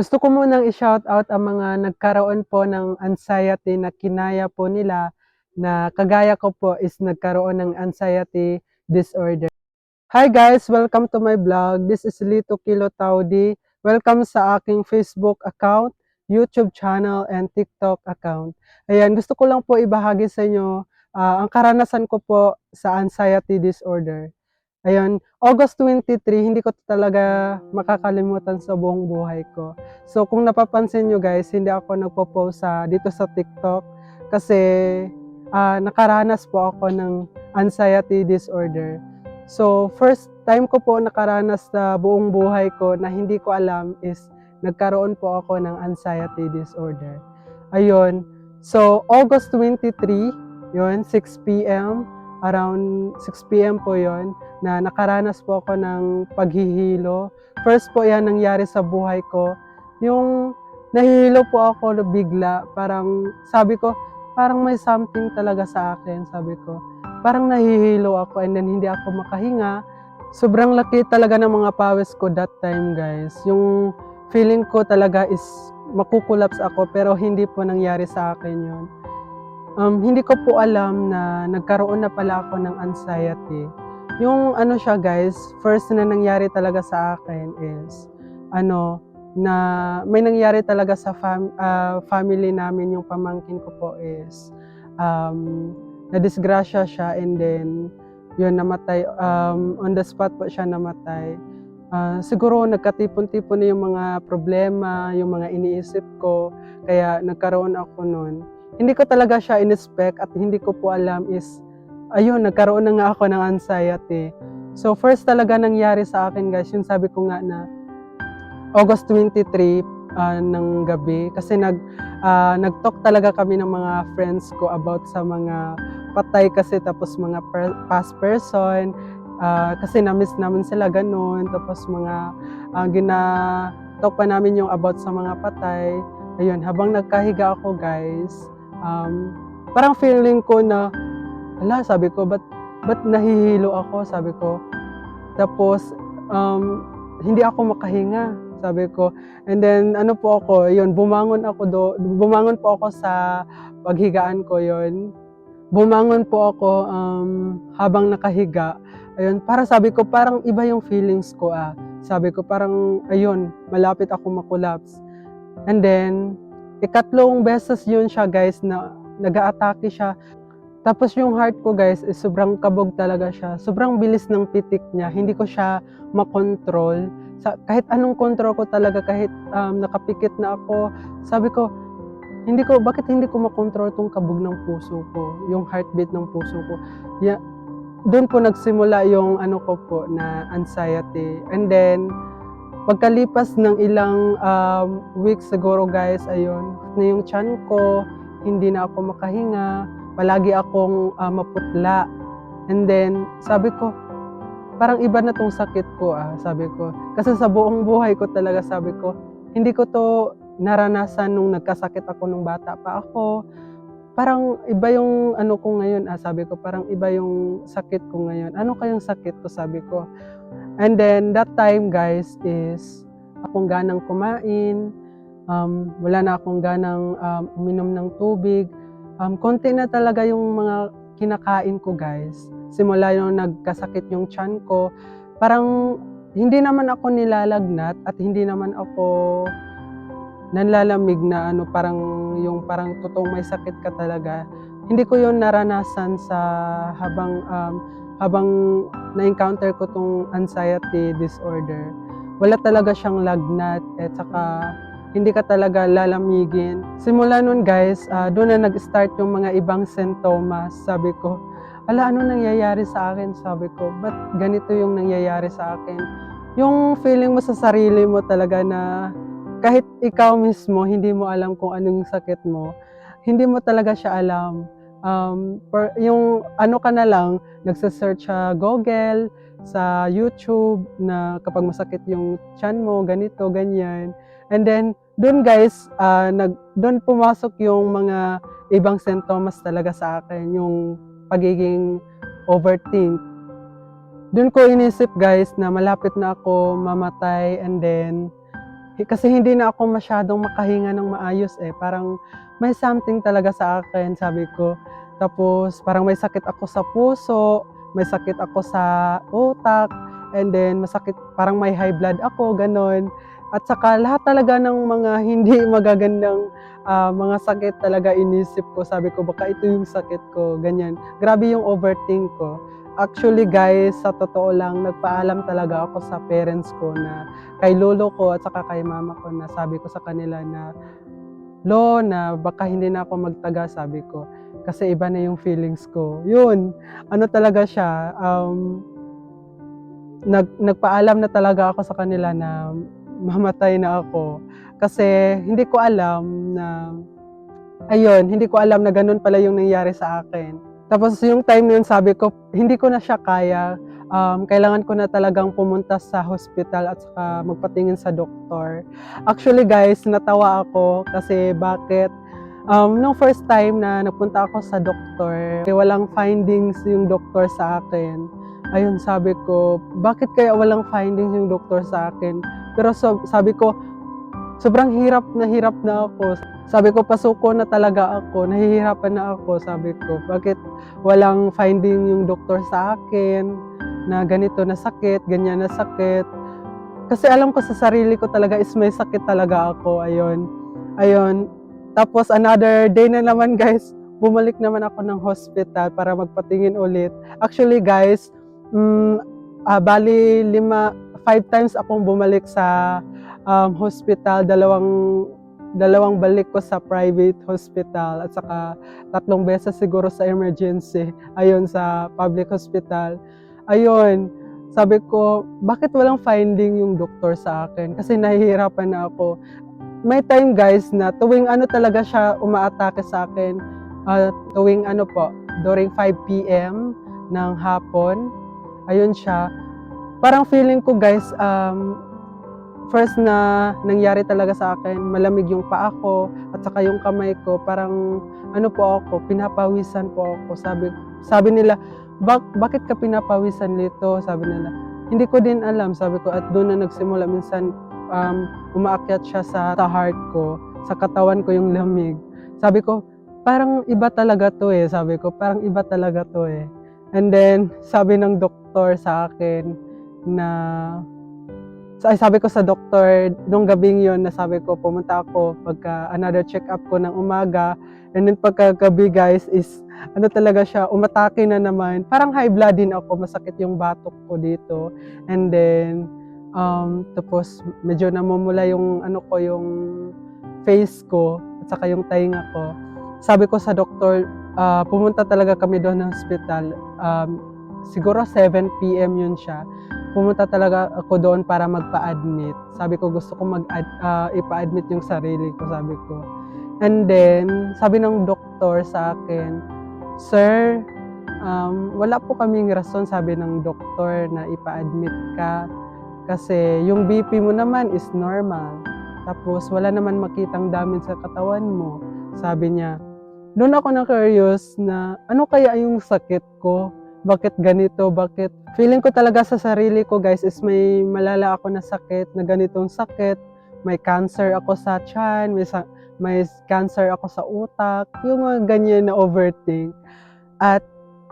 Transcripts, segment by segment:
Gusto ko munang i-shout out ang mga nagkaroon po ng anxiety na kinaya po nila na kagaya ko po is nagkaroon ng anxiety disorder. Hi guys! Welcome to my vlog. This is Lito Kilo Taudi. Welcome sa aking Facebook account, YouTube channel, and TikTok account. Ayan, gusto ko lang po ibahagi sa inyo ah, ang karanasan ko po sa anxiety disorder. Ayun, August 23, hindi ko talaga makakalimutan sa buong buhay ko. So kung napapansin nyo guys, hindi ako nagpo-post sa, dito sa TikTok kasi ah, nakaranas po ako ng anxiety disorder. So first time ko po nakaranas sa buong buhay ko na hindi ko alam is nagkaroon po ako ng anxiety disorder. Ayun, so August 23, yun, 6 p.m., around 6 p.m. po yon na nakaranas po ako ng paghihilo. First po yan nangyari sa buhay ko. Yung nahihilo po ako bigla, parang sabi ko, parang may something talaga sa akin, sabi ko. Parang nahihilo ako and then hindi ako makahinga. Sobrang laki talaga ng mga pawis ko that time guys. Yung feeling ko talaga is makukulaps ako pero hindi po nangyari sa akin yun. Um, hindi ko po alam na nagkaroon na pala ako ng anxiety. Yung ano siya guys, first na nangyari talaga sa akin is ano, na may nangyari talaga sa fam- ah, family namin yung pamangkin ko po is um, na-disgrasya siya and then yun namatay um, on the spot po siya namatay. Ah, siguro nagkatipon-tipon na yung mga problema, yung mga iniisip ko, kaya nagkaroon ako nun. Hindi ko talaga siya in-expect at hindi ko po alam is, ayun, nagkaroon na nga ako ng anxiety. So first talaga nangyari sa akin guys, yung sabi ko nga na August 23 ah, ng gabi. Kasi nag ah, nag-talk talaga kami ng mga friends ko about sa mga patay kasi tapos mga per- past person. Ah, kasi na-miss namin sila ganun. Tapos mga ah, gina-talk pa namin yung about sa mga patay. Ayun habang nagkahiga ako guys um, parang feeling ko na ala sabi ko ba't ba't nahihilo ako? Sabi ko tapos um, hindi ako makahinga. Sabi ko and then ano po ako yun bumangon ako do bumangon po ako sa paghigaan ko yun. Bumangon po ako um, habang nakahiga. Ayun para sabi ko parang iba yung feelings ko ah. Sabi ko parang ayun malapit ako makulaps and then ikatlong beses yun siya guys na nag-aatake siya tapos yung heart ko guys is sobrang kabog talaga siya. Sobrang bilis ng pitik niya. Hindi ko siya makontrol. Sa, kahit anong control ko talaga, kahit um, nakapikit na ako, sabi ko, hindi ko, bakit hindi ko makontrol tong kabog ng puso ko, yung heartbeat ng puso ko. Yeah, doon po nagsimula yung ano ko po na anxiety. And then, pagkalipas ng ilang um, weeks siguro guys, ayun, na yung chan ko, hindi na ako makahinga, palagi akong ah, maputla. And then, sabi ko, parang iba na tong sakit ko ah, sabi ko. Kasi sa buong buhay ko talaga sabi ko, hindi ko to naranasan nung nagkasakit ako nung bata pa ako. Parang iba yung ano ko ngayon ah, sabi ko, parang iba yung sakit ko ngayon. Ano kayang sakit to sabi ko. And then that time guys is akong ganang kumain, um, wala na akong ganang um, uminom ng tubig, um, konti na talaga yung mga kinakain ko guys. Simula yung nagkasakit yung chan ko, parang hindi naman ako nilalagnat at hindi naman ako nanlalamig na ano parang yung parang totoong may sakit ka talaga. Hindi ko yon naranasan sa habang um, habang na-encounter ko tong anxiety disorder. Wala talaga siyang lagnat at saka hindi ka talaga lalamigin. Simula nun guys, ah, doon na nag-start yung mga ibang sintomas. Sabi ko, ala ano nangyayari sa akin? Sabi ko, ba't ganito yung nangyayari sa akin? Yung feeling mo sa sarili mo talaga na kahit ikaw mismo, hindi mo alam kung anong sakit mo, hindi mo talaga siya alam. Um, per, yung ano ka na lang, nagsa-search sa Google, sa YouTube, na kapag masakit yung chan mo, ganito, ganyan. And then, doon guys, ah, nag, doon pumasok yung mga ibang sintomas talaga sa akin, yung pagiging overthink. Doon ko inisip guys na malapit na ako mamatay and then kasi hindi na ako masyadong makahinga ng maayos eh. Parang may something talaga sa akin, sabi ko. Tapos parang may sakit ako sa puso, may sakit ako sa utak, and then masakit, parang may high blood ako, ganon. At saka lahat talaga ng mga hindi magagandang ah, mga sakit talaga inisip ko. Sabi ko, baka ito yung sakit ko, ganyan. Grabe yung overthink ko. Actually guys, sa totoo lang, nagpaalam talaga ako sa parents ko na kay lolo ko at saka kay mama ko na sabi ko sa kanila na Lo, na baka hindi na ako magtaga, sabi ko. Kasi iba na yung feelings ko. Yun, ano talaga siya, um, nag, nagpaalam na talaga ako sa kanila na mamatay na ako. Kasi hindi ko alam na, ayun, hindi ko alam na ganun pala yung nangyari sa akin. Tapos yung time na yun, sabi ko, hindi ko na siya kaya. Um, kailangan ko na talagang pumunta sa hospital at saka magpatingin sa doktor. Actually guys, natawa ako kasi bakit um, nung first time na nagpunta ako sa doktor, eh, walang findings yung doktor sa akin. Ayun, sabi ko, bakit kaya walang findings yung doktor sa akin? Pero so, sabi ko, sobrang hirap na hirap na ako. Sabi ko, pasuko na talaga ako, nahihirapan na ako. Sabi ko, bakit walang finding yung doktor sa akin na ganito na sakit, ganyan na sakit. Kasi alam ko sa sarili ko talaga is may sakit talaga ako. Ayun. Ayun. Tapos another day na naman guys, bumalik naman ako ng hospital para magpatingin ulit. Actually guys, mm, ah, bali lima, five times akong bumalik sa um, hospital, dalawang dalawang balik ko sa private hospital at saka tatlong beses siguro sa emergency ayun sa public hospital. Ayun sabi ko bakit walang finding yung doktor sa akin? Kasi nahihirapan na ako. May time guys na tuwing ano talaga siya umaatake sa akin ah, tuwing ano po during 5 p.m. ng hapon ayun siya parang feeling ko guys um, first na nangyari talaga sa akin, malamig yung paa ko at saka yung kamay ko, parang ano po ako, pinapawisan po ako. Sabi, sabi nila, Bak, bakit ka pinapawisan nito? Sabi nila, hindi ko din alam. Sabi ko, at doon na nagsimula minsan um, umaakyat siya sa, sa heart ko, sa katawan ko yung lamig. Sabi ko, parang iba talaga to eh. Sabi ko, parang iba talaga to eh. And then, sabi ng doktor sa akin na So, ay, sabi ko sa doktor, nung gabing yon na sabi ko, pumunta ako pagka another check-up ko ng umaga. And then pagkagabi guys is, ano talaga siya, umatake na naman. Parang high blood din ako, masakit yung batok ko dito. And then, um, tapos medyo namumula yung ano ko, yung face ko, at saka yung tainga ko. Sabi ko sa doktor, ah, pumunta talaga kami doon ng hospital. Um, siguro 7 p.m. yun siya pumunta talaga ako doon para magpa-admit. Sabi ko gusto ko mag ah, ipa-admit yung sarili ko, sabi ko. And then, sabi ng doktor sa akin, Sir, um, wala po kaming rason, sabi ng doktor, na ipa-admit ka. Kasi yung BP mo naman is normal. Tapos wala naman makitang damage sa katawan mo. Sabi niya, doon ako na curious na ano kaya yung sakit ko? Bakit ganito, bakit feeling ko talaga sa sarili ko guys is may malala ako na sakit, na ganitong sakit, may cancer ako sa tiyan, may, sa, may cancer ako sa utak, yung mga ganyan na overthink. At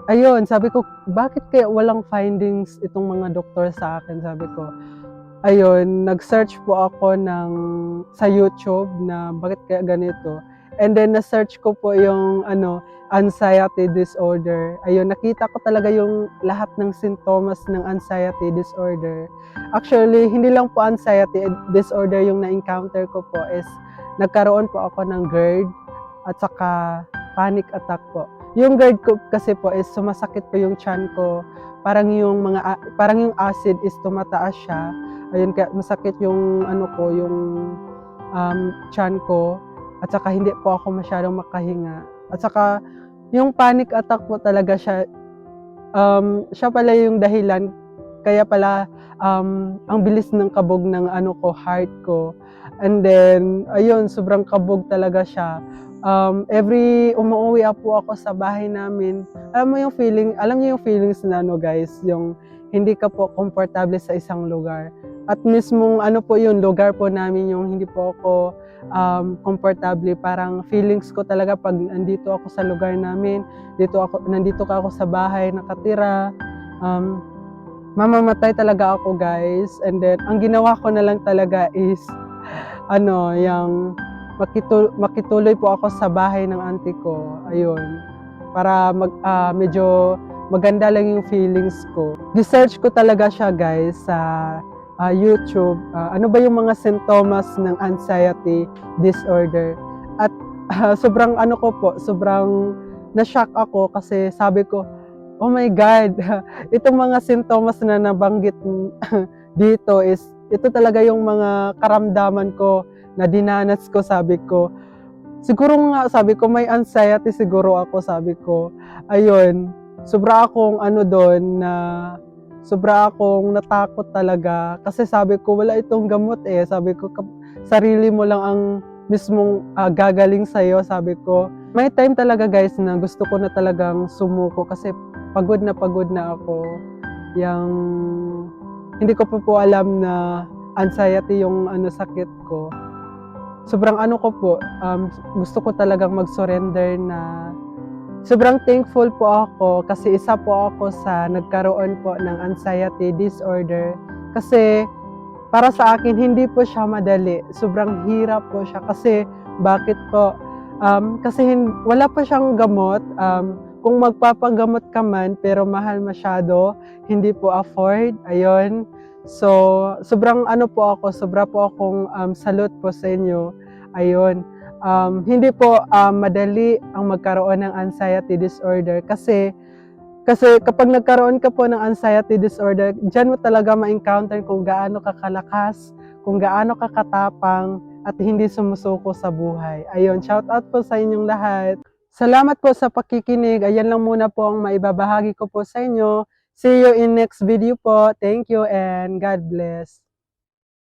ayun, sabi ko, bakit kaya walang findings itong mga doktor sa akin, sabi ko. Ayun, nag-search po ako ng sa YouTube na bakit kaya ganito. And then na-search ko po yung ano, anxiety disorder. Ayun, nakita ko talaga yung lahat ng sintomas ng anxiety disorder. Actually, hindi lang po anxiety disorder yung na-encounter ko po is nagkaroon po ako ng GERD at saka panic attack po. Yung GERD ko kasi po is sumasakit po yung chan ko. Parang yung mga parang yung acid is tumataas siya. Ayun kaya masakit yung ano ko, yung um, chan ko at saka hindi po ako masyadong makahinga. At saka yung panic attack po talaga siya um, siya pala yung dahilan. Kaya pala um, ang bilis ng kabog ng ano ko heart ko. And then ayun sobrang kabog talaga siya. Um, every umuwi po ako sa bahay namin. Alam mo yung feeling alam niyo yung feelings na ano guys? Yung hindi ka po komportable sa isang lugar at mismong ano po yun, lugar po namin yung hindi po ako um, comfortable. Parang feelings ko talaga pag nandito ako sa lugar namin, dito ako, nandito ka ako sa bahay nakatira, um, mamamatay talaga ako guys. And then, ang ginawa ko na lang talaga is, ano, yung makitul- makituloy po ako sa bahay ng auntie ko. Ayun. Para mag, ah, medyo maganda lang yung feelings ko. Research ko talaga siya guys sa ah, YouTube. Ah, ano ba yung mga sintomas ng anxiety disorder? At ah, sobrang ano ko po, sobrang na-shock ako kasi sabi ko, oh my God, itong mga sintomas na nabanggit dito is, ito talaga yung mga karamdaman ko na dinanas ko, sabi ko. Siguro nga, sabi ko, may anxiety siguro ako, sabi ko. Ayun, sobra akong ano doon na sobra akong natakot talaga. Kasi sabi ko wala itong gamot eh. Sabi ko sarili mo lang ang mismong ah, gagaling sa sabi ko may time talaga guys na gusto ko na talagang sumuko kasi pagod na pagod na ako. Yung hindi ko pa po alam na anxiety yung ano sakit ko. Sobrang ano ko po um, gusto ko talagang mag-surrender na sobrang thankful po ako kasi isa po ako sa nagkaroon po ng anxiety disorder. Kasi para sa akin hindi po siya madali. Sobrang hirap po siya. Kasi bakit po? Um, kasi hin- wala pa siyang gamot. Um, kung magpapagamot ka man pero mahal masyado hindi po afford. Ayun. So sobrang ano po ako sobra po akong um, salute po sa inyo. Ayun um, hindi po um, madali ang magkaroon ng anxiety disorder kasi kasi kapag nagkaroon ka po ng anxiety disorder, diyan mo talaga ma-encounter kung gaano ka kalakas, kung gaano ka katapang at hindi sumusuko sa buhay. Ayun, shout out po sa inyong lahat. Salamat po sa pakikinig. Ayan lang muna po ang maibabahagi ko po sa inyo. See you in next video po. Thank you and God bless.